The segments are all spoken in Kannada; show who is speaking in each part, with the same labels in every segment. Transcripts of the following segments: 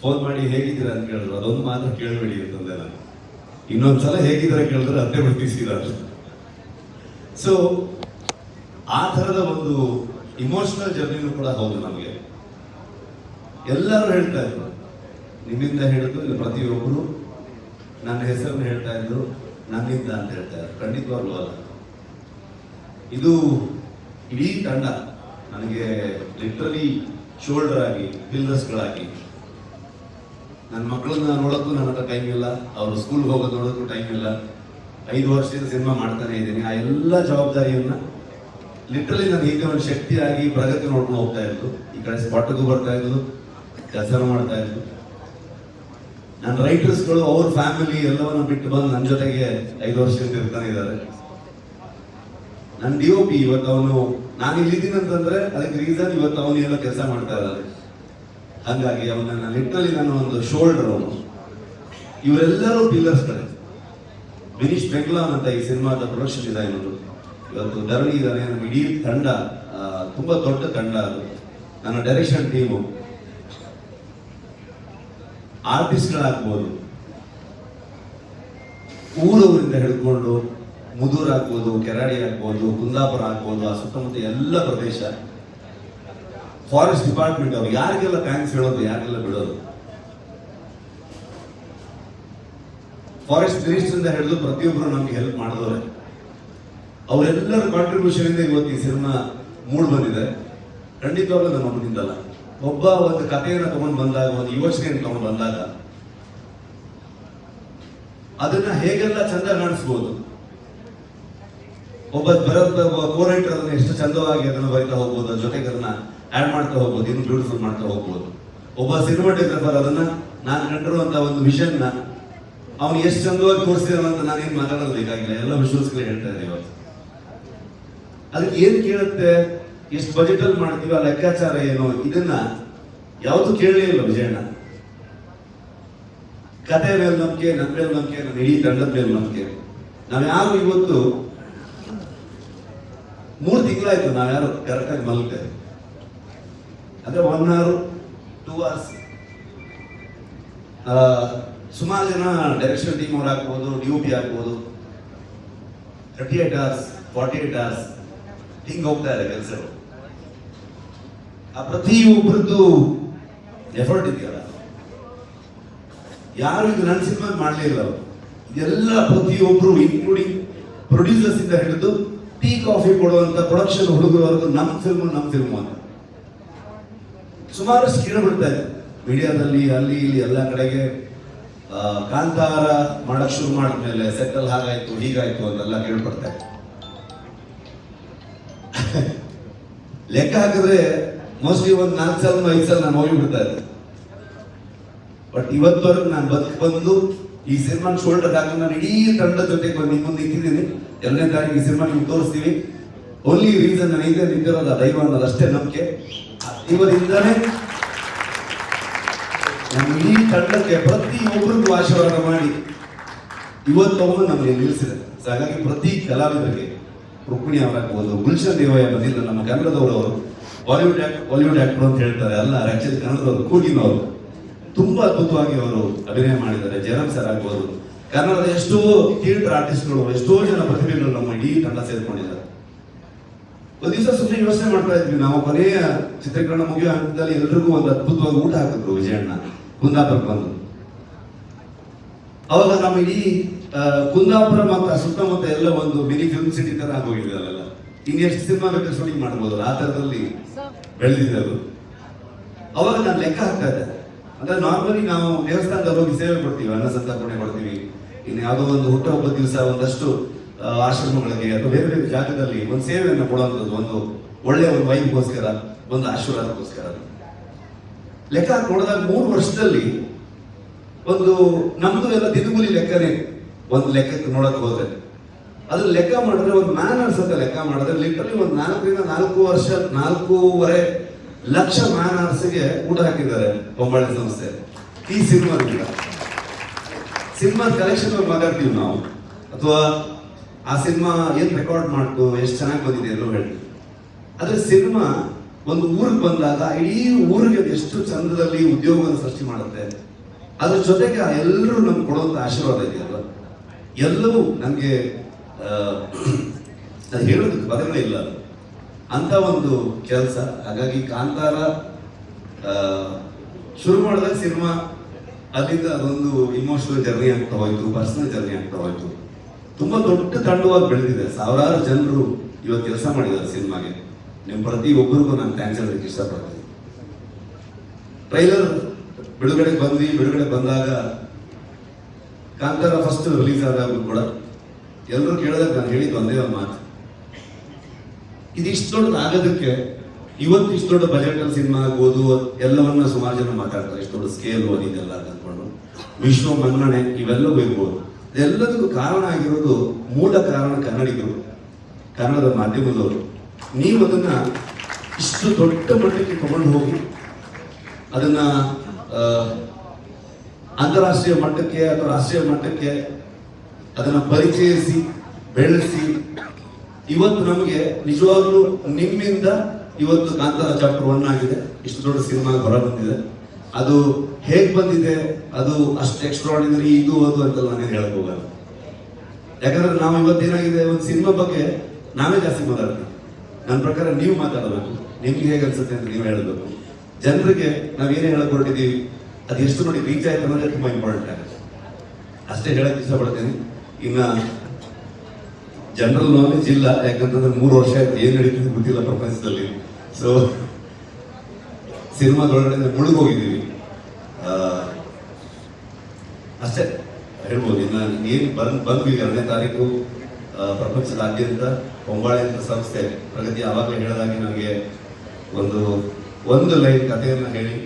Speaker 1: ಫೋನ್ ಮಾಡಿ ಹೇಗಿದ್ದೀರಾ ಅಂತ ಕೇಳಿದ್ರು. ಅದೊಂದು ಮಾತ್ರ ಕೇಳಬೇಡಿ ಅಂತಂದೆ ನಾನು. ಇನ್ನೊಂದ್ಸಲ ಹೇಗಿದ್ದೀರಾ ಕೇಳಿದ್ರೆ ಅದೇ ಬರ್ತಿಸಿದ ಸೊ ಆ ಥರದ ಒಂದು ಇಮೋಷನಲ್ ಜರ್ನಿನೂ ಕೂಡ ಹೌದು ನಮಗೆ. ಎಲ್ಲರೂ ಹೇಳ್ತಾ ಇದ್ರು. ನಿಮ್ಮಿಂದ ಹೇಳಿದ್ರು, ಇಲ್ಲಿ ಪ್ರತಿಯೊಬ್ಬರು ನನ್ನ ಹೆಸರನ್ನು ಹೇಳ್ತಾ ಇದ್ರು, ನನ್ನಿಂದ ಅಂತ ಹೇಳ್ತಾ ಇದ್ರು. ಖಂಡಿತವಾಗ್ಲೂ ಅಲ್ಲ. ಇದು ಇಡೀ ತಂಡ ನನಗೆ ಲಿಟ್ರಲಿ ಶೋಲ್ಡರ್ ಆಗಿ ಬಿಲ್ಡರ್ಸ್ಗಳಾಗಿ. ನನ್ನ ಮಕ್ಕಳನ್ನ ನೋಡೋಕ್ಕೂ ನನ್ನ ಹತ್ರ ಟೈಮ್ ಇಲ್ಲ. ಅವರು ಸ್ಕೂಲ್ಗೆ ಹೋಗೋದು ನೋಡೋಕ್ಕೂ ಟೈಮ್ ಇಲ್ಲ. ಐದು ವರ್ಷದಿಂದ ಸಿನಿಮಾ ಮಾಡ್ತಾನೆ ಇದ್ದೀನಿ. ಆ ಎಲ್ಲ ಜವಾಬ್ದಾರಿಯನ್ನ ಲಿಟ್ರಲಿ ನಾನು ಹೀಗೆ ಒಂದು ಶಕ್ತಿಯಾಗಿ ಪ್ರಗತಿ ನೋಡ್ಕೊಂಡು ಹೋಗ್ತಾ ಇದ್ದು ಈ ಕಡೆ ಸ್ಪಾಟ್ಗೂ ಬರ್ತಾ ಇದ್ದು ಕೆಲಸ ಮಾಡ್ತಾ ಇದ್ದು ನನ್ನ ರೈಟರ್ಸ್ಗಳು ಅವ್ರ ಫ್ಯಾಮಿಲಿ ಎಲ್ಲವನ್ನ ಬಿಟ್ಟು ಬಂದು ನನ್ನ ಜೊತೆಗೆ ಐದು ವರ್ಷದಿಂದ ಇರ್ತಾನೆ ಇದ್ದಾರೆ. ನನ್ನ ಡಿ ಒ ಪಿ ಇವತ್ತು ಅವನು, ನಾನು ಇಲ್ಲಿದ್ದೀನಿ ಅಂತಂದ್ರೆ ಅದಕ್ಕೆ ರೀಸನ್ ಇವತ್ತು ಅವನು ಏನೋ ಕೆಲಸ ಮಾಡ್ತಾ ಇದ್ದಾರೆ ಹಾಗಾಗಿ ಅವನ ನನ್ನ ಒಂದು ಶೋಲ್ಡರ್ ಅವನು. ಇವರೆಲ್ಲರೂ ಪಿಲ್ಲರ್ಸ್ಗಳೇ ವಿನೀಶ್ ಬೆಂಗ್ಲಾನ್ ಅಂತ ಈ ಸಿನಿಮಾದ ಪ್ರೊಡಕ್ಷನ್ ಇವರು ಇವತ್ತು ಧರಣಿ ಇದ್ದಾನೆ ನಮ್ಮ ಇಡೀ ತಂಡ ತುಂಬಾ ದೊಡ್ಡ ತಂಡ ಅದು. ನನ್ನ ಡೈರೆಕ್ಷನ್ ಟೀಮು ಆರ್ಟಿಸ್ಟ್ಗಳಾಗ್ಬೋದು ಊರವರಿಂದ ಹಿಡ್ಕೊಂಡು ಮುದೂರ್ ಆಗ್ಬೋದು, ಕೆರಾಡಿ ಆಗ್ಬೋದು, ಕುಂದಾಪುರ ಆಗ್ಬೋದು, ಆ ಸುತ್ತಮುತ್ತ ಎಲ್ಲ ಪ್ರದೇಶ. ಫಾರೆಸ್ಟ್ ಡಿಪಾರ್ಟ್ಮೆಂಟ್ ಅವ್ರು ಯಾರಿಗೆಲ್ಲ ಥ್ಯಾಂಕ್ಸ್ ಹೇಳೋದು, ಯಾರಿಗೆಲ್ಲ ಬಿಡೋದು? ಫಾರೆಸ್ಟ್ ಮಿನಿಸ್ಟರ್ ಹಿಡಿದು ಪ್ರತಿಯೊಬ್ಬರು ನಮ್ಗೆ ಹೆಲ್ಪ್ ಮಾಡಿದವ್ರೆ. ಅವರೆಲ್ಲರ ಕಾಂಟ್ರಿಬ್ಯೂಷನ್ ಇಂದ ಇವತ್ತು ಈ ಸಿನಿಮಾ ಮೂಡ್ ಬಂದಿದೆ. ಖಂಡಿತವಾಗ್ಲೂ ನಮ್ಮ ಮುಂದಿಂದಲ್ಲ ಒಬ್ಬ ಒಂದು ಕಥೆಯನ್ನು ತಗೊಂಡು ಬಂದಾಗ, ಒಂದು ಯೋಚನೆಯನ್ನು ತಗೊಂಡು ಬಂದಾಗ, ಅದನ್ನ ಹೇಗೆಲ್ಲ ಚಂದ ಕಾಣಿಸ್ಬೋದು? ಒಬ್ಬ ಬರೋದ ಕೋರೈಟರ್ ಅದನ್ನ ಎಷ್ಟು ಚಂದವಾಗಿ ಅದನ್ನ ಬರಿತಾ ಹೋಗ್ಬೋದು, ಅದ್ರ ಜೊತೆಗೆ ಅದನ್ನ ಆಡ್ ಮಾಡ್ತಾ ಹೋಗ್ಬೋದು, ಇನ್ನು ಬ್ಯೂಟಿಫುಲ್ ಮಾಡ್ತಾ ಹೋಗ್ಬೋದು. ಒಬ್ಬ ಸಿನಿಮಾಟೋಗ್ರಫರ್ ಅದನ್ನ ನಾನು ಕಂಡಿರುವಂತ ಒಂದು ವಿಷನ್ನ ಅವ್ನು ಎಷ್ಟು ಚಂದವಾಗಿ ತೋರಿಸಿದಾನ ಅಂತ ನಾನೇನು ಮಾತಾಡೋದು ಬೇಕಾಗಿಲ್ಲ ಎಲ್ಲ ವಿಶ್ವಾಸಗಳು ಹೇಳ್ತಾ ಇದ್ದಾರೆ ಅದಕ್ಕೆ ಏನ್ ಕೇಳುತ್ತೆ? ಎಷ್ಟು ಬಜೆಟ್ ಅಲ್ಲಿ ಮಾಡ್ತೀವಿ, ಆ ಲೆಕ್ಕಾಚಾರ ಏನು? ಇದನ್ನ ಯಾವುದು ಇಲ್ಲ ವಿಜಯಣ್ಣ. ಕತೆ ಮೇಲೆ ನಂಬಿಕೆ ನನ್ನ ಮೇಲೆ ನಂಬಿಕೆ, ನನ್ನ ಇಡೀ ತಂಡದ ಮೇಲೆ ನಂಬಿಕೆ. ನಾವ್ಯಾರು ಇವತ್ತು ಮೂರು ತಿಂಗಳಾಯ್ತು ನಾವ್ಯಾರು ಕರೆಕ್ಟಾಗಿ ಮಲ್ತೆ. ಅಂದ್ರೆ ಒನ್ ಅವರ್ ಟೂ ಅವರ್ಸ್ ಸುಮಾರು ಜನ ಡೈರೆಕ್ಷನ್ ಟೀಮ್ ಅವ್ರು ಹಾಕ್ಬೋದು ಡಿ ಪಿ ಹಾಕ್ಬೋದು. Thirty eight hours forty eight hours ಹಿಂಗೆ ಹೋಗ್ತಾ ಇದೆ ಕೆಲಸ ಆ ಪ್ರತಿಯೊಬ್ಬರದ್ದು ಎಫರ್ಟ್ ಇದೆಯಲ್ಲ. ಯಾರು ಇದು ನನ್ನ ಸಿನಿಮಾ ಮಾಡಲಿಲ್ಲ ಅವರು. ಇದೆಲ್ಲ ಪ್ರತಿಯೊಬ್ಬರು ಇನ್ಕ್ಲೂಡಿಂಗ್ ಪ್ರೊಡ್ಯೂಸರ್ಸ್ ಇಂದ ಹಿಡಿದು ಟೀ ಕಾಫಿ ಕೊಡುವಂಥ ಪ್ರೊಡಕ್ಷನ್ ಹುಡುಗರು ನಮ್ಮ ಫಿಲ್ಮ್ ನಮ್ಮ ಫಿಲ್ಮ್ ಅಂತ. ಸುಮಾರಷ್ಟು ಬಿಡ್ತಾ ಇದೆ. ಮೀಡಿಯಾದಲ್ಲಿ, ಅಲ್ಲಿ, ಇಲ್ಲಿ, ಎಲ್ಲ ಕಡೆಗೆ ಕಾಂತಾರ ಮಾಡಕ್ ಶುರು ಮಾಡಿದ್ಮೇಲೆ ಸೆಟ್ಟಲ್ ಹಾಗಾಯ್ತು, ಹೀಗಾಯ್ತು ಅಂತೆಲ್ಲ ಕೇಳ್ಪಡ್ತಾ ಇದೆ. ಲೆಕ್ಕ ಹಾಕಿದ್ರೆ ಮೋಸ್ಟ್ಲಿ ಒಂದು ನಾಲ್ಕು ಸಲ ಐದು ಸಲ ನಾನು ಹೋಗಿ ಬಿಡ್ತಾ ಇದ್ದೆ ಬಟ್ ಇವತ್ತವರೆಗೂ ನಾನು ಬದುಕು ಬಂದು ಈ ಸಿನಿಮಾ ಶೋಲ್ಡರ್ ಹಾಕಿ ನಾನು ಇಡೀ ತಂಡದ ಜೊತೆಗೆ ಬಂದು ನಿಮ್ಮ ಮುಂದೆ ಇದ್ದೀನಿ ಎರಡನೇ ತಾರೀಕು ಈ ಸಿನಿಮಾ ನಿಮ್ಗೆ ತೋರಿಸ್ತೀವಿ. ಓನ್ಲಿ ರೀಸನ್ ನಾನು ಇದೇ ನಿಂತಿರೋದು ದೈವ ಅನ್ನೋದು ಅಷ್ಟೇ ನಂಬಿಕೆ. ದೈವದಿಂದನೇ ನಮ್ಮ ಇಡೀ ತಂಡಕ್ಕೆ ಪ್ರತಿಯೊಬ್ಬರಿಗೂ ಆಶೀರ್ವಾದ ಮಾಡಿ ಇವತ್ತೊಮ್ಮೆ ನಮಗೆ ನಿಲ್ಲಿಸಿದೆ. ಹಾಗಾಗಿ ಪ್ರತಿ ಕಲಾವಿದರಿಗೆ ರುಕ್ಮಿಣಿ ಅವರಾಗ್ಬೋದು ಗುಲ್ಶನ್ ದೇವಯ್ಯ ಬಂದಿಲ್ಲ ನಮ್ಮ ಕನ್ನಡದವರು ಬಾಲಿವುಡ್ ಬಾಲಿವುಡ್ ಆಕ್ಟರ್ ಅಂತ ಹೇಳ್ತಾರೆ. ಅಲ್ಲ ಆಕ್ಚುಲಿ ಕನ್ನಡದವರು ಕೂಗಿನವರು. ತುಂಬಾ ಅದ್ಭುತವಾಗಿ ಅವರು ಅಭಿನಯ ಮಾಡಿದ್ದಾರೆ. ಜಯರಾಮ್ ಸರ್ ಆಗ್ಬೋದು. ಕನ್ನಡದ ಎಷ್ಟೋ ಥಿಯೇಟರ್ ಆರ್ಟಿಸ್ಟ್ಗಳು ಎಷ್ಟೋ ಜನ ಪ್ರತಿಭೆಗಳು ನಮ್ಮ ಇಡೀ ತಂಡ ಸೇರ್ಕೊಂಡಿದ್ದಾರೆ. ಒಂದ್ ದಿವಸ ಸುಮ್ಮನೆ ಯೋಚನೆ ಮಾಡ್ತಾ ಇದ್ವಿ. ನಾವು ಕೊನೆಯ ಚಿತ್ರೀಕರಣ ಮುಗಿಯೋ ಹಂತದಲ್ಲಿ ಎಲ್ರಿಗೂ ಒಂದು ಅದ್ಭುತವಾಗಿ ಊಟ ಹಾಕಿದ್ರು ವಿಜಯಣ್ಣ ಕುಂದಾಪುರ ಬಂದು. ಅವಾಗ ನಮ್ಮ ಇಡೀ ಕುಂದಾಪುರ ಮತ್ತು ಸುತ್ತಮುತ್ತ ಎಲ್ಲ ಒಂದು ಮಿನಿ ಫಿಲ್ಮ್ ಸಿಟಿ ತರ ಆಗೋಗಿದೆ ಅಲ್ಲೆಲ್ಲ. ಇನ್ನು ಎಷ್ಟು ಸಿನಿಮಾ ಬೇಕಾದ್ರೆ ಶೂಟಿಂಗ್ ಮಾಡ್ಬೋದಲ್ಲ ಆ ಥರದಲ್ಲಿ ಬೆಳೆದಿದ್ದರು ಅವಾಗ ನಾನು ಲೆಕ್ಕ ಹಾಕ್ತಾ ಇದ್ದೆ. ಅಂದ್ರೆ ನಾರ್ಮಲಿ ನಾವು ದೇವಸ್ಥಾನದಲ್ಲಿ ಹೋಗಿ ಸೇವೆ ಕೊಡ್ತೀವಿ, ಅನ್ನ ಸಂತರ್ಪಣೆ ಕೊಡ್ತೀವಿ. ಇನ್ನು ಯಾವುದೋ ಒಂದು ಹುಟ್ಟುಹಬ್ಬದ ದಿವಸ ಒಂದಷ್ಟು ಆಶ್ರಮಗಳಿಗೆ ಅಥವಾ ಬೇರೆ ಬೇರೆ ಜಾಗದಲ್ಲಿ ಒಂದು ಸೇವೆಯನ್ನು ಕೊಡುವಂಥದ್ದು, ಒಂದು ಒಳ್ಳೆಯ ಒಂದು ವೈಗೋಸ್ಕರ ಒಂದು ಆಶೀರ್ವಾದಕ್ಕೋಸ್ಕರ. ಲೆಕ್ಕ ನೋಡಿದಾಗ ಮೂರು ವರ್ಷದಲ್ಲಿ ಒಂದು ನಮ್ದು ಎಲ್ಲ ದಿನಗೂಲಿ ಲೆಕ್ಕನೇ ಒಂದು ಲೆಕ್ಕಕ್ಕೆ ನೋಡಕ್ ಹೋದ್ರೆ. ಅದ್ರ ಲೆಕ್ಕ ಮಾಡಿದ್ರೆ ಒಂದು ಮ್ಯಾನರ್ಸ್ ಅಂತ ಲೆಕ್ಕ ಮಾಡಿದ್ರೆ ಲಿಟ್ರಲಿ ಒಂದು ನಾಲ್ಕರಿಂದ ನಾಲ್ಕು ವರ್ಷ, ನಾಲ್ಕೂವರೆ ಲಕ್ಷ ಮ್ಯಾನರ್ಸ್ಗೆ ಊಟ ಹಾಕಿದ್ದಾರೆ ಬೊಂಬಾಳೆ ಸಂಸ್ಥೆ. ಈ ಸಿನಿಮಾದಿಂದ. ಸಿನಿಮಾ ಕಲೆಕ್ಷನ್ ಮಾತಾಡ್ತೀವಿ ನಾವು. ಅಥವಾ ಆ ಸಿನಿಮಾ ಏನ್ ರೆಕಾರ್ಡ್ ಮಾಡ್ತು, ಎಷ್ಟು ಚೆನ್ನಾಗಿ ಬಂದಿದೆ ಎಲ್ಲೋ ಹೇಳ್ತೀವಿ. ಆದ್ರೆ ಸಿನಿಮಾ ಒಂದು ಊರಿಗೆ ಬಂದಾಗ, ಇಡೀ ಊರಿಗೆ ಎಷ್ಟು ಚಂದದಲ್ಲಿ ಉದ್ಯೋಗವನ್ನು ಸೃಷ್ಟಿ ಮಾಡುತ್ತೆ, ಅದ್ರ ಜೊತೆಗೆ ಎಲ್ಲರೂ ನಮ್ಗೆ ಕೊಡುವಂತ ಆಶೀರ್ವಾದ ಇದೆಯಲ್ಲ ಎಲ್ಲವೂ ನನಗೆ ಅದು ಹೇಳೋದಕ್ಕೆ ಪದಗಳೇ ಇಲ್ಲ. ಅಂತ ಒಂದು ಕೆಲಸ. ಹಾಗಾಗಿ ಕಾಂತಾರ ಶುರು ಮಾಡಿದಾಗ ಸಿನಿಮಾ, ಅಲ್ಲಿಂದ ಅದೊಂದು ಇಮೋಷನಲ್ ಜರ್ನಿ ಆಗ್ತಾ ಹೋಯ್ತು ಪರ್ಸನಲ್ ಜರ್ನಿ ಆಗ್ತಾ ಹೋಯ್ತು. ತುಂಬಾ ದೊಡ್ಡ ತಂಡವಾಗಿ ಬೆಳೆದಿದೆ. ಸಾವಿರಾರು ಜನರು ಇವತ್ತು ಕೆಲಸ ಮಾಡಿದ್ದಾರೆ ಸಿನಿಮಾಗೆ. ನಿಮ್ಮ ಪ್ರತಿ ಒಬ್ಬರಿಗೂ ನಾನು ಥ್ಯಾಂಕ್ಸ್ ಹೇಳೋದಕ್ಕೆ ಇಷ್ಟಪಡ್ತೀನಿ. ಟ್ರೈಲರ್ ಬಿಡುಗಡೆ ಬಂದ್ವಿ. ಬಿಡುಗಡೆ ಬಂದಾಗ ಕಾಂತಾರ ಫಸ್ಟ್ ರಿಲೀಸ್ ಆದಾಗಲೂ ಕೂಡ ಎಲ್ಲರೂ ಕೇಳಿದಾಗ ನಾನು ಹೇಳಿದ್ದು ಒಂದೇ ಒಂದು ಮಾತು. ಇದು ಇಷ್ಟು ದೊಡ್ಡದು ಆಗೋದಕ್ಕೆ ಇವತ್ತು ಇಷ್ಟು ದೊಡ್ಡ ಬಜೆಟ್ ಅಲ್ಲಿ ಸಿನಿಮಾ ಆಗ್ಬೋದು ಎಲ್ಲವನ್ನ ಸುಮಾರು ಜನ ಮಾತಾಡ್ತಾರೆ. ಇಷ್ಟು ದೊಡ್ಡ ಸ್ಕೇಲ್ ಇದೆಲ್ಲ ಅಂದ್ಕೊಂಡು ವಿಶ್ವ ಮನ್ನಣೆ ಇವೆಲ್ಲವೂ ಇರ್ಬೋದು. ಎಲ್ಲದಕ್ಕೂ ಕಾರಣ ಆಗಿರೋದು ಮೂಲ ಕಾರಣ ಕನ್ನಡಿಗರು, ಕನ್ನಡದ ಮಾಧ್ಯಮದವರು. ನೀವು ಅದನ್ನ ಇಷ್ಟು ದೊಡ್ಡ ಮಟ್ಟಕ್ಕೆ ತಗೊಂಡು ಹೋಗಿ ಅದನ್ನ ಅಂತಾರಾಷ್ಟ್ರೀಯ ಮಟ್ಟಕ್ಕೆ ಅಥವಾ ರಾಷ್ಟ್ರೀಯ ಮಟ್ಟಕ್ಕೆ ಅದನ್ನ ಪರಿಚಯಿಸಿ, ಬೆಳೆಸಿ ಇವತ್ತು ನಮಗೆ ನಿಜವಾಗ್ಲೂ ನಿಮ್ಮಿಂದ ಇವತ್ತು ಕಾಂತಾರ ಚಾಪ್ಟರ್ ಒನ್ ಆಗಿದೆ. ಇಷ್ಟು ದೊಡ್ಡ ಸಿನಿಮಾ ಹೊರ ಬಂದಿದೆ. ಅದು ಹೇಗೆ ಬಂದಿದೆ? ಅದು ಅಷ್ಟು ಎಕ್ಸ್ಟ್ರಾಡಿನರಿ ಇದು ಅದು ಅಂತ ನಾನು ಹೇಳಕ್ ಹೋಗಲ್ಲ. ಯಾಕಂದ್ರೆ ನಾವು ಇವತ್ತೇನಾಗಿದೆ ಒಂದು ಸಿನಿಮಾ ಬಗ್ಗೆ ನಾವೇ ಜಾಸ್ತಿ ಮಾತಾಡ್ತೀವಿ. ನನ್ನ ಪ್ರಕಾರ ನೀವು ಮಾತಾಡಬೇಕು. ನಿಮ್ಗೆ ಹೇಗೆ ಅನ್ಸುತ್ತೆ ಅಂತ ನೀವು ಹೇಳಬೇಕು. ಜನರಿಗೆ ನಾವೇನೇ ಹೇಳಕ್ ಹೊರಟಿದ್ದೀವಿ ಅದು ಎಷ್ಟು ನೋಡಿ ರೀಚ್ ಆಯ್ತು ಅನ್ನೋದೇ ತುಂಬಾ ಇಂಪಾರ್ಟೆಂಟ್ ಆಗುತ್ತೆ. ಅಷ್ಟೇ ಹೇಳಕ್ ಇಷ್ಟಪಡ್ತೀನಿ. ಇನ್ನ ಜನರಲ್ ನಾಲೆಜ್ ಇಲ್ಲ, ಯಾಕಂತಂದ್ರೆ ಮೂರು ವರ್ಷ ಆಯ್ತು, ಏನ್ ನಡೀತದೆ ಗೊತ್ತಿಲ್ಲ ಪ್ರಪಂಚದಲ್ಲಿ. ಸೊ ಸಿನಿಮಾದೊಳಗಡೆ ಮುಳುಗೋಗಿದ್ದೀವಿ. ಅಷ್ಟೇ ಹೇಳ್ಬೋದು, ಇನ್ನು ಏನು ಬಂದ್, ಬಂದ್ವಿ ಎರಡನೇ ತಾರೀಕು ಪ್ರಪಂಚದಾದ್ಯಂತ ಹೊಂಬಾಳೆ ಅಂತ ಸಂಸ್ಥೆ. ಪ್ರಗತಿ ಆವಾಗಲೇ ಹೇಳಿದಾಗ ನಮಗೆ ಒಂದು ಒಂದು ಲೈನ್ ಕಥೆಯನ್ನು ಹೇಳಿ,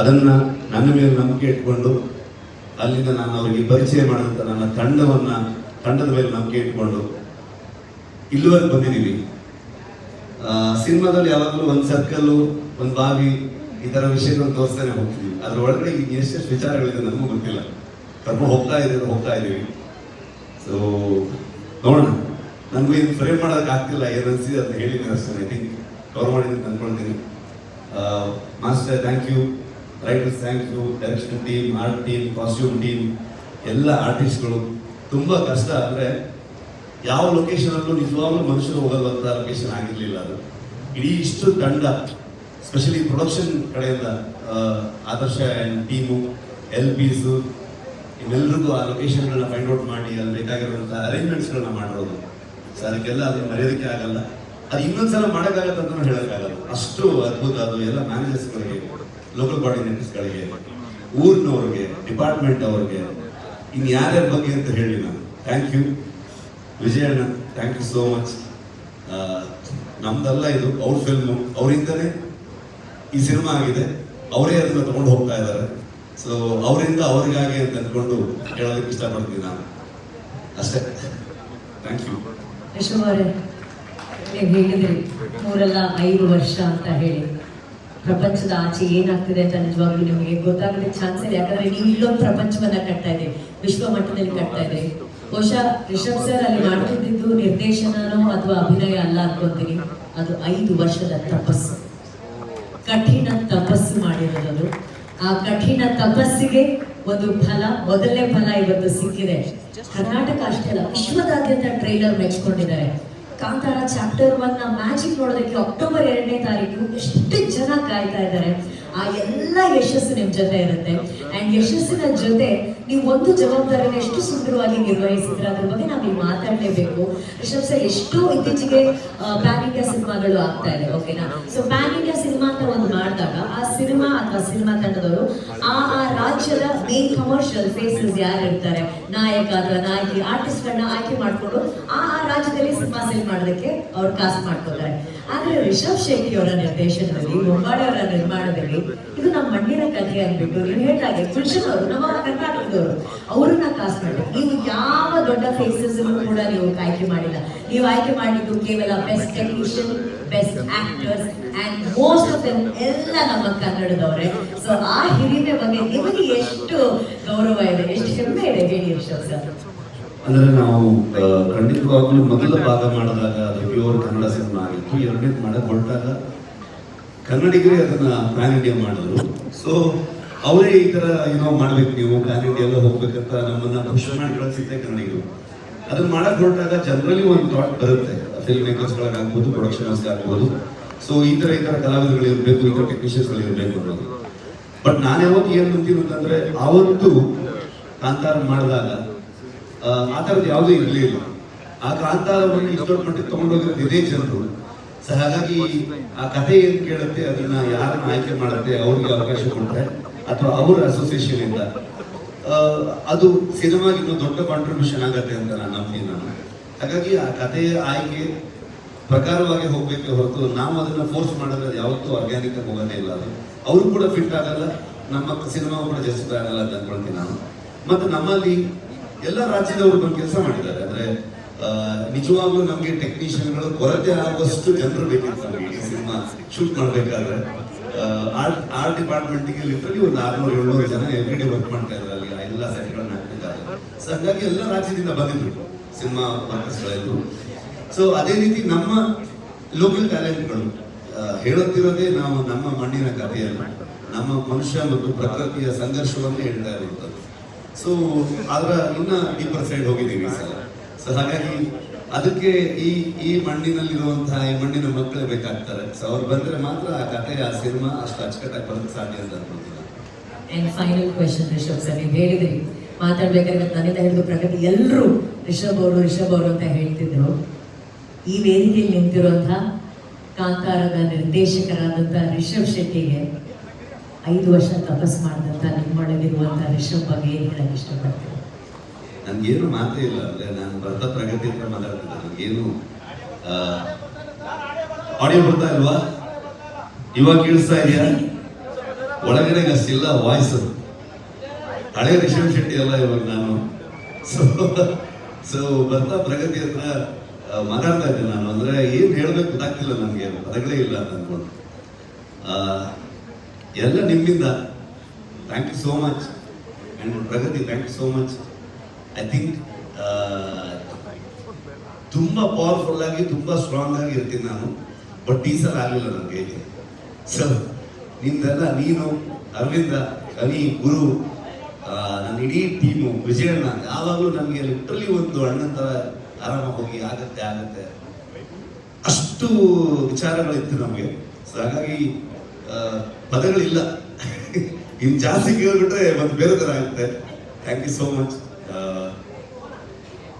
Speaker 1: ಅದನ್ನ ನನ್ನ ಮೇಲೆ ನಂಬಿಕೆ ಇಟ್ಕೊಂಡು, ಅಲ್ಲಿಂದ ನಾನು ಅವರಿಗೆ ಪರಿಚಯ ಮಾಡಿದಂಥ ನನ್ನ ತಂಡವನ್ನ ತಂಡದ ಮೇಲೆ ನಂಬಿಕೆ ಇಟ್ಕೊಂಡು ಇಲ್ಲಿವರೆಗೆ ಬಂದಿದ್ದೀವಿ. ಸಿನಿಮಾದಲ್ಲಿ ಯಾವಾಗಲೂ ಒಂದು ಸರ್ಕಲ್ಲು ಒಂದು ಬಾವಿ, ಈ ಥರ ವಿಷಯಗಳನ್ನು ತೋರಿಸ್ತಾನೆ ಹೋಗ್ತೀವಿ ಅದ್ರ ಒಳಗಡೆ ಈಗ ಎಷ್ಟೆಷ್ಟು ವಿಚಾರಗಳಿದೆ ನಮಗೂ ಗೊತ್ತಿಲ್ಲ. ಕರ್ಕೊಂಡು ಹೋಗ್ತಾ ಇದ್ದೀವಿ ಹೋಗ್ತಾ ಇದ್ದೀವಿ. ಸೊ ನೋಡೋಣ. ನನಗೂ ಇದು ಫ್ರೇಮ್ ಮಾಡೋಕೆ ಆಗ್ತಿಲ್ಲ. ಏನು ಅನಿಸಿದೆ ಅದನ್ನ ಹೇಳಿದ್ದೀನಿ ಅಷ್ಟೇ. ಐ ಥಿಂಕ್ ಕವರ್ ಮಾಡಿದ್ದೀನಿ ಅಂದ್ಕೊಳ್ತೀನಿ master thank you writers thank you direction team art team costume team ಎಲ್ಲ ಆರ್ಟಿಸ್ಟ್ಗಳು ತುಂಬ ಕಷ್ಟ ಅಂದರೆ ಯಾವ ಲೊಕೇಶನ್ ಅಲ್ಲೂ ನಿಜವಾಗ್ಲೂ ಮನುಷ್ಯರು ಹೋಗಲ್ವಂತ ಲೊಕೇಶನ್ ಆಗಿರಲಿಲ್ಲ ಅದು. ಇಡೀ ಇಷ್ಟು ತಂಡ ಸ್ಪೆಷಲಿ ಪ್ರೊಡಕ್ಷನ್ ಕಡೆಯಿಂದ ಆದರ್ಶ ಆ್ಯಂಡ್ ಟೀಮು ಎಲ್ ಪಿಸು ಇವೆಲ್ಲರಿಗೂ ಆ ಲೊಕೇಶನ್ಗಳನ್ನ ಫೈಂಡ್ ಔಟ್ ಮಾಡಿ, ಅಲ್ಲಿ ಬೇಕಾಗಿರುವಂಥ ಅರೇಂಜ್ಮೆಂಟ್ಸ್ಗಳನ್ನ ಮಾಡಿರೋದು ಸೊ ಅದಕ್ಕೆಲ್ಲ ಅದನ್ನ ಮರೆಯೋದಕ್ಕೆ ಆಗಲ್ಲ. ಅದು ಇನ್ನೊಂದ್ಸಲ ಮಾಡೋಕ್ಕಾಗತ್ತೆ ಅಂತ ಹೇಳೋಕ್ಕಾಗಲ್ಲ. ಅಷ್ಟು ಅದ್ಭುತ ಅದು ಎಲ್ಲ ಮ್ಯಾನೇಜರ್ಸ್ಗಳಿಗೆ ಲೋಕಲ್ ಕೋಆರ್ಡಿನೇಟರ್ಸ್ಗಳಿಗೆ ಊರಿನವ್ರಿಗೆ ಡಿಪಾರ್ಟ್ಮೆಂಟ್ ಅವ್ರಿಗೆ. ಇನ್ನು ಯಾರ್ಯಾರ ಬಗ್ಗೆ ಅಂತ ಹೇಳಿ ನಾನು. ಥ್ಯಾಂಕ್ ಯು ವಿಜಯಣ್ಣ ಥ್ಯಾಂಕ್ ಯು ಸೋ ಮಚ್ ನಮ್ದಲ್ಲ ಇದು ಅವ್ರ ಫಿಲ್ಮು ಅವರಿಂದನೇ ಈ ಸಿನಿಮಾ ಆಗಿದೆ. ಅವರೇ ಅದನ್ನ ತಗೊಂಡು ಹೋಗ್ತಾ ಇದ್ದಾರೆ. ಸೊ ಅವರಿಂದ ಅವರಿಗಾಗಿ ಅಂತ ಅಂದ್ಕೊಂಡು ಹೇಳೋದಕ್ಕೆ ಇಷ್ಟಪಡ್ತೀನಿ ನಾನು. ಅಷ್ಟೇ. ಥ್ಯಾಂಕ್ ಯು
Speaker 2: ನೀವು ಹೇಳಿದ್ರಿ ಮೂರಲ್ಲ ಐದು ವರ್ಷ ಅಂತ ಹೇಳಿ. ಪ್ರಪಂಚದ ಆಚೆ ಏನಾಗ್ತಿದೆ ಅಂತ ನಿಜವಾಗ್ಲೂ ನಿಮಗೆ ಗೊತ್ತಾಗದೆ ಚಾನ್ಸ್ ಇದೆ ಯಾಕಂದ್ರೆ ನೀವು ಇಲ್ಲೊಂದು ಪ್ರಪಂಚವನ್ನ ಕಟ್ತಾ ಇದ್ದೀರಿ. ವಿಶ್ವ ಮಟ್ಟದಲ್ಲಿ ಕಟ್ತಾ ಇದೆ. ಬಹುಶಃ ರಿಷಬ್ ಸರ್ ಅಲ್ಲಿ ಮಾಡ್ತಿದ್ದು ನಿರ್ದೇಶನನೋ ಅಥವಾ ಅಭಿನಯ ಅಲ್ಲ ಅನ್ಕೊಂತೀನಿ. ಅದು ಐದು ವರ್ಷದ ತಪಸ್ಸು. ಕಠಿಣ ತಪಸ್ಸು ಮಾಡಿರೋದು ಆ ಕಠಿಣ ತಪಸ್ಸಿಗೆ ಒಂದು ಫಲ, ಮೊದಲನೇ ಫಲ ಇವತ್ತು ಸಿಕ್ಕಿದೆ. ಕರ್ನಾಟಕ ಅಷ್ಟೇ ಅಲ್ಲ, ವಿಶ್ವದಾದ್ಯಂತ ಟ್ರೈಲರ್ ಮೆಚ್ಕೊಂಡಿದ್ದಾರೆ. ಕಾಂತಾರ ಚಾಪ್ಟರ್ ಒನ್ನ ಮ್ಯಾಜಿಕ್ ನೋಡೋದಕ್ಕೆ ಅಕ್ಟೋಬರ್ ಎರಡನೇ ತಾರೀಕು ಎಷ್ಟು ಜನ ಕಾಯ್ತಾ ಇದ್ದಾರೆ. ಆ ಎಲ್ಲ ಯಶಸ್ಸು ನಿಮ್ ಜೊತೆ ಇರುತ್ತೆ. ಅಂಡ್ ಯಶಸ್ಸಿನ ಜೊತೆ ನೀವು ಒಂದು ಜವಾಬ್ದಾರಿನ ಎಷ್ಟು ಸುಂದರವಾಗಿ ನಿರ್ವಹಿಸಿದ್ರೆ, ಅದ್ರ ಬಗ್ಗೆ ನಾವು ಈಗ ಮಾತಾಡ್ಲೇಬೇಕು. ರಿಷಬ್ ಸರ್, ಎಷ್ಟೋ ಇತ್ತೀಚೆಗೆ ಪ್ಯಾನ್ ಇಂಡಿಯಾ ಸಿನಿಮಾಗಳು ಆಗ್ತಾ ಇದೆ ಓಕೆನಾ ಸೊ ಪ್ಯಾನ್ ಇಂಡಿಯಾ ಸಿನಿಮಾ ಅಂತ ಒಂದು ಮಾಡಿದಾಗ, ಆ ಸಿನಿಮಾ ಅಥವಾ ಸಿನಿಮಾ ತಂಡದವರು ಆ ಆ ರಾಜ್ಯದ ಮೇನ್ ಕಮರ್ಷಿಯಲ್ ಫೇಸಸ್ ಯಾರು ಇರ್ತಾರೆ? ನಾಯಕ ಅಥವಾ ನಾಯಕಿ ಆರ್ಟಿಸ್ಟ್ ಗಳನ್ನ ಆಯ್ಕೆ ಮಾಡ್ಕೊಂಡು ಆ ಆ ರಾಜ್ಯದಲ್ಲಿ ಸಿನಿಮಾ ಸೆಲ್ ಮಾಡೋದಕ್ಕೆ ಅವ್ರು ಕಾಸ್ಟ್ ಮಾಡ್ಕೋತಾರೆ ಆದ್ರೆ ರಿಷಬ್ ಶೆಟ್ಟಿ ಅವರ ನಿರ್ದೇಶನದಲ್ಲಿ ಬೊಂಬಾಳೆ ಅವರ ನಿರ್ಮಾಣದಲ್ಲಿ ಇದು ನಮ್ಮ ಮಣ್ಣಿನ ಕಥೆ ಅಂದ್ಬಿಟ್ಟು ನೀವು ಹೇಳ್ತಾರೆ ಗುಲ್ಶನ್ ಅವರು, ನಮ್ಮ ಕರ್ನಾಟಕದವರು, ಅವ್ರನ್ನ ಕಾಸ್ಟ್ ಮಾಡಿ ನೀವು ಯಾವ ದೊಡ್ಡ ಫೇಸಸ್ ಕೂಡ ನೀವು ಆಯ್ಕೆ ಮಾಡಿಲ್ಲ. ನೀವು ಆಯ್ಕೆ ಮಾಡಿದ್ದು ಕೇವಲ best technician best actors and most of them ಎಲ್ಲ ನಮ್ಮ ಕನ್ನಡದವರೇ. ಸೊ ಆ ಹಿರಿಮೆ ಬಗ್ಗೆ ನಿಮಗೆ ಎಷ್ಟು ಗೌರವ ಇದೆ, ಎಷ್ಟು ಹೆಮ್ಮೆ ಇದೆ ಹೇಳಿ ರಿಷಬ್ ಸರ್.
Speaker 1: ಅಂದ್ರೆ ನಾವು ಖಂಡಿತವಾಗಲೂ ಮೊದಲ ಭಾಗ ಮಾಡಿದಾಗ ಅದು ಪ್ಯೂರ್ ಕನ್ನಡ ಸಿನಿಮಾ ಆಗಿತ್ತು. ಎರಡನೇದು ಮಾಡಕ್ಕೆ ಹೊರಟಾಗ ಕನ್ನಡಿಗರೇ ಅದನ್ನ ಪ್ಯಾನ್ ಇಂಡಿಯಾ ಮಾಡಿದ್ರು. ಸೊ ಅವರೇ ಈ ತರ ಏನೋ ಮಾಡ್ಬೇಕು ನೀವು ಪ್ಯಾನ್ ಇಂಡಿಯಾ ಎಲ್ಲ ಹೋಗ್ಬೇಕಂತ ನಮ್ಮನ್ನ ಪುಷ್ ಮಾಡಿ ಕನ್ನಡಿಗರು. ಅದನ್ನ ಮಾಡಕ್ ಹೊರಟಾಗ ಜನರಲಿ ಒಂದು ಥಾಟ್ ಬರುತ್ತೆ. ಫಿಲ್ಮ್ ಮೇಕರ್ಸ್ಗಳಾಗ್ಬೋದು ಪ್ರೊಡಕ್ಷನ್ ಹೌಸ್ ಆಗ್ಬೋದು. ಸೊ ಈ ತರ ಈ ತರ ಕಲಾವಿದಗಳು ಇರಬೇಕು, ಈ ತರ ಟೆಕ್ನಿಷಿಯನ್ಸ್ಗಳು ಇರಬೇಕು ಅನ್ನೋದು. ಬಟ್ ನಾನು ಯಾವತ್ತು ಏನ್ ಅಂತೀನಿ ಅಂತಂದ್ರೆ, ಆವತ್ತು ಕಾಂತಾರ ಮಾಡಿದಾಗ ಆ, ಥರದ್ದು ಯಾವುದೂ ಇರಲಿಲ್ಲ ಆ ಕಾಂತಾರವನ್ನು ಇಷ್ಟೊಂದು ಮಟ್ಟಿಗೆ ತಗೊಂಡೋಗಿರೋದು ಇದೇ ಜನರು. ಸೊ ಹಾಗಾಗಿ ಆ ಕಥೆ ಏನ್ ಕೇಳುತ್ತೆ ಅದನ್ನ ಯಾರನ್ನ ಆಯ್ಕೆ ಮಾಡುತ್ತೆ ಅವ್ರಿಗೆ ಅವಕಾಶ ಕೊಡ್ತಾರೆ ಅಥವಾ ಅವ್ರ ಅಸೋಸಿಯೇಷನ್ ಇಂದ ಅದು ಸಿನಿಮಾಗೆ ಇನ್ನೂ ದೊಡ್ಡ ಕಾಂಟ್ರಿಬ್ಯೂಷನ್ ಆಗತ್ತೆ ಅಂತ ನಾನು ನಂಬ್ತೀನಿ ನಾನು. ಹಾಗಾಗಿ ಆ ಕಥೆಯ ಆಯ್ಕೆ ಪ್ರಕಾರವಾಗಿ ಹೋಗ್ಬೇಕೆ ಹೊರತು ನಾವು ಅದನ್ನ ಫೋರ್ಸ್ ಮಾಡಿದ್ರೆ ಯಾವತ್ತೂ ಆರ್ಗ್ಯಾನಿಕ್ ಆಗಿ ಹೋಗೋದೇ ಇಲ್ಲ ಅದು. ಅವರು ಕೂಡ ಫಿಟ್ ಆಗಲ್ಲ ನಮ್ಮ ಸಿನಿಮಾ ಕೂಡ ಜಸ್ಟ್ ಆಗಲ್ಲ ಅಂತ ಅನ್ಕೊಳ್ತೀನಿ ನಾನು. ಮತ್ತು ನಮ್ಮಲ್ಲಿ ಎಲ್ಲ ರಾಜ್ಯದವರು ಬಂದು ಕೆಲಸ ಮಾಡಿದ್ದಾರೆ. ಅಂದ್ರೆ ನಿಜವಾಗ್ಲೂ ನಮಗೆ ಟೆಕ್ನಿಷಿಯನ್ಗಳು ಕೊರತೆ ಆಗುವಷ್ಟು ಜನರು ಬೇಕಿತ್ತು ಸಿನಿಮಾ ಶೂಟ್ ಮಾಡಬೇಕಾದ್ರೆ ಆರ್ಟ್ ಆರ್ಟ್ ಡಿಪಾರ್ಟ್ಮೆಂಟ್ಗೆ ಲಿಟ್ರಲಿ ಒಂದು ಆರ್ನೂರು, ಏಳ್ನೂರು ಜನ ಎವ್ರಿ ಡೇ ವರ್ಕ್ ಮಾಡ್ತಾ ಇದ್ದಾರೆ. ಅಲ್ಲಿ ಎಲ್ಲ ಸೆಟ್ಗಳನ್ನ ಹಾಕ್ತಿದ್ದಾರೆ. ಸೊ ಹಂಗಾಗಿ ಎಲ್ಲ ರಾಜ್ಯದಿಂದ ಬಂದಿದ್ರು ಸಿನಿಮಾ ವರ್ಕರ್ಸ್ಗಳಿದ್ರು ಸೊ ಅದೇ ರೀತಿ ನಮ್ಮ ಲೋಕಲ್ ಟ್ಯಾಲೆಂಟ್ಗಳು ಹೇಳುತ್ತಿರೋದೇ ನಾವು ನಮ್ಮ ಮಣ್ಣಿನ ಕಥೆಯನ್ನು ನಮ್ಮ ಮನುಷ್ಯ ಮತ್ತು ಪ್ರಕೃತಿಯ ಸಂಘರ್ಷವನ್ನು ಹೇಳ್ತಾ ಇರುವಂಥದ್ದು ಸೊ ಅದರ ಇನ್ನ ಡೀಪರ್ ಸೈಡ್ ಹೋಗಿದ್ದೀವಿ ಸರ್. ಸೊ ಹಾಗಾಗಿ ಅದಕ್ಕೆ ಈ ಈ ಮಣ್ಣಿನಲ್ಲಿರುವಂತಹ, ಈ ಮಣ್ಣಿನ ಮಕ್ಕಳೇ ಬೇಕಾಗ್ತಾರೆ. ಸೊ ಅವ್ರು ಬಂದ್ರೆ ಮಾತ್ರ ಆ ಕಥೆ, ಆ ಸಿನಿಮಾ ಅಷ್ಟು ಅಚ್ಚುಕಟ್ಟಾಗಿ ಬರೋಕ್ಕೆ ಸಾಧ್ಯ ಅಂತ
Speaker 2: ಅನ್ಕೊಂತೀನಿ ಫೈನಲ್ ಹೇಳಿದ್ರಿ, ಮಾತಾಡ್ಬೇಕಾದ್ರೆ ನನ್ನಿಂದ ಹಿಡಿದು ಪ್ರಗತಿ ಎಲ್ಲರೂ ರಿಷಬ್ ಅವರು ರಿಷಬ್ ಅವರು ಅಂತ ಹೇಳ್ತಿದ್ರು. ಈ ವೇದಿಕೆಯಲ್ಲಿ ನಿಂತಿರುವಂತಹ ಕಾಂತಾರದ ನಿರ್ದೇಶಕರಾದಂತಹ ರಿಷಬ್ ಶೆಟ್ಟಿಗೆ ಐದು ವರ್ಷ ತಪಸ್ ಮಾಡಿದಂತ ನಿಮ್ಮೊಳಗಿರುವಂಥ ವಿಷಯ ಬಗ್ಗೆ ಏನು ಹೇಳಕ್ಕೆ ಇಷ್ಟಪಡ್ತೀನಿ
Speaker 1: ನನ್ಗೇನು ಮಾತೇ ಇಲ್ಲ ಅಂದ್ರೆ ನಾನು ವ್ರತ ಪ್ರಗತಿ ಹತ್ರ ಮಾತಾಡ್ತಿದ್ದೆ. ನನಗೇನು ಆಡಿಯೋ ಬರ್ತಾ ಇಲ್ವಾ? ಇವಾಗ ಕೇಳಿಸ್ತಾ ಇದೆಯಾ? ಒಳಗಡೆ ಅಷ್ಟಿಲ್ಲ ವಾಯ್ಸ್ ಹಳೆ ರಿಷಬ್ ಶೆಟ್ಟಿ ಅಲ್ಲ ಇವಾಗ ನಾನು. ಸೊ ಸೊ ಬರ್ತಾ ಪ್ರಗತಿ ಹತ್ರ ಮಾತಾಡ್ತಾ ಇದ್ದೆ ನಾನು. ಅಂದ್ರೆ ಏನು ಹೇಳಬೇಕು ಗೊತ್ತಾಗ್ತಿಲ್ಲ ನನಗೆ. ಪದಗಳೇ ಇಲ್ಲ ಅಂತ ಅಂದ್ಕೊಂಡು ಎಲ್ಲ ನಿಮ್ಮಿಂದ. Thank you so much and Pragathi thank you so much I think ತುಂಬ ಪವರ್ಫುಲ್ ಆಗಿ, ತುಂಬ ಸ್ಟ್ರಾಂಗ್ ಆಗಿ ಇರ್ತೀನಿ ನಾನು. ಬಟ್ ಈ ಸಲ ಆಗಲಿಲ್ಲ ನನಗೆ ಸರ್ ನೀನು, ಅರವಿಂದ ಕನಿ ಗುರು ನನ್ನ ಇಡೀ ಟೀಮು ವಿಜಯಣ್ಣ, ಯಾವಾಗಲೂ ನನಗೆ ಲಿಟ್ರಲಿ ಒಂದು ಅಣ್ಣನ ಥರ ಆರಾಮಾಗಿ ಹೋಗಿ ಆಗತ್ತೆ ಆಗತ್ತೆ. ಅಷ್ಟು ವಿಚಾರಗಳಿತ್ತು ನಮಗೆ. ಸೊ ಹಾಗಾಗಿ ಪದಗಳಿಲ್ಲ. ಇನ್ನು ಜಾಸ್ತಿ ಕೇಳ್ಬಿಟ್ರೆ ಮತ್ತೆ ಬೇರೆ ಥರ ಆಗುತ್ತೆ. ಥ್ಯಾಂಕ್ ಯು ಸೋ ಮಚ್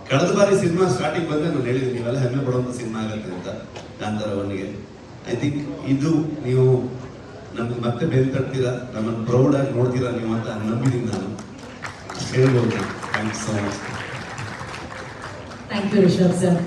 Speaker 1: ಕಳೆದ ಬಾರಿ ಸಿನಿಮಾ ಸ್ಟಾರ್ಟಿಂಗ್ ಬಂದರೆ ನಾನು ಹೇಳಿದ್ದೀನಿ ನೀವೆಲ್ಲ ಹೆಮ್ಮೆ ಪಡುವಂಥ ಸಿನಿಮಾ ಆಗುತ್ತೆ ಅಂತ ಕಾಂತಾರ ಒನ್ನಿಗೆ ಐ ಥಿಂಕ್ ಇದು ನೀವು ನಮ್ಗೆ ಮತ್ತೆ ಬೇರೆ ತಟ್ತೀರಾ, ನಮ್ಮನ್ನು ಆಗಿ ನೋಡ್ತೀರಾ ನೀವು ಅಂತ ನಂಬಿದ್ದೀನಿ ನಾನು. ಹೇಳ್ಬೋದು. Thank you so much
Speaker 2: thank you Rishab sir